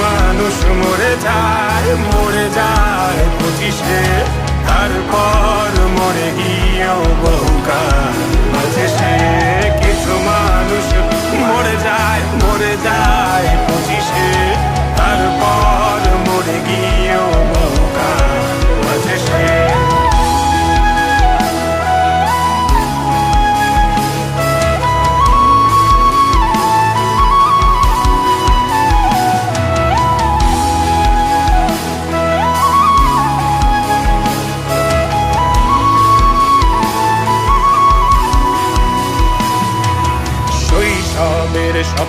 মানুষ। মরে যায় মরে যায় পঁচিশে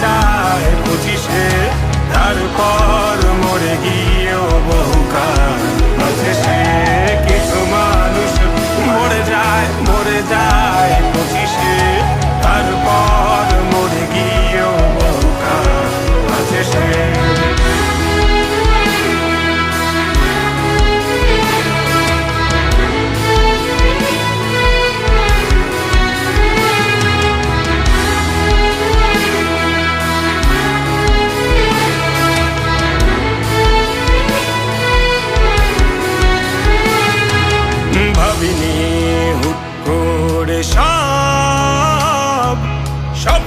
যায় পঁচিশে তারপর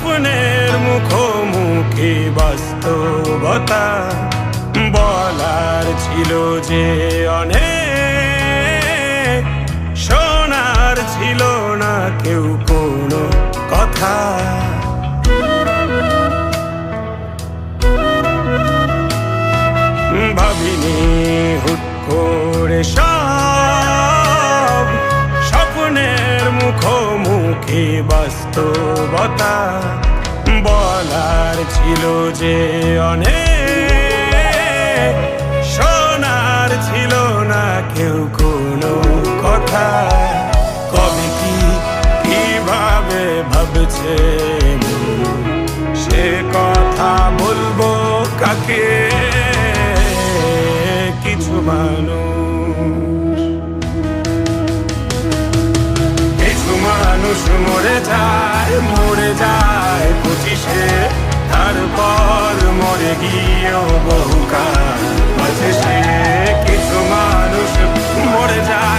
স্বপ্নের মুখোমুখি বাস্তবতা বলার ছিল যে অনেক শোনার ছিল না কেউ কোনো কথা। মুখোমুখি বাস্তবতা বলার ছিল যে অনেক। শোনার ছিল না কেউ কোনো কথা। কবে কি কীভাবে ভাবছে সে কথা বলব কাকে? কিছু মানুষ মানুষ মরে যায় মরে যায় পঁচিশে। তারপর মরে গিয়েও বহুকাল মাঝে সে। কিছু মানুষ মরে যায়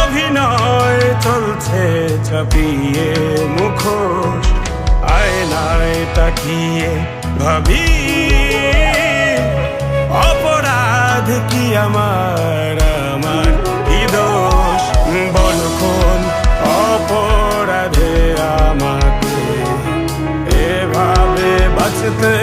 অভিনয় চলছে চাপিয়ে মুখোশ, আয়নায় তাকিয়ে ভাবি, অপরাধ কি আমার আমার কি দোষ? বল কোন অপরাধে আমাকে এভাবে বাঁচতে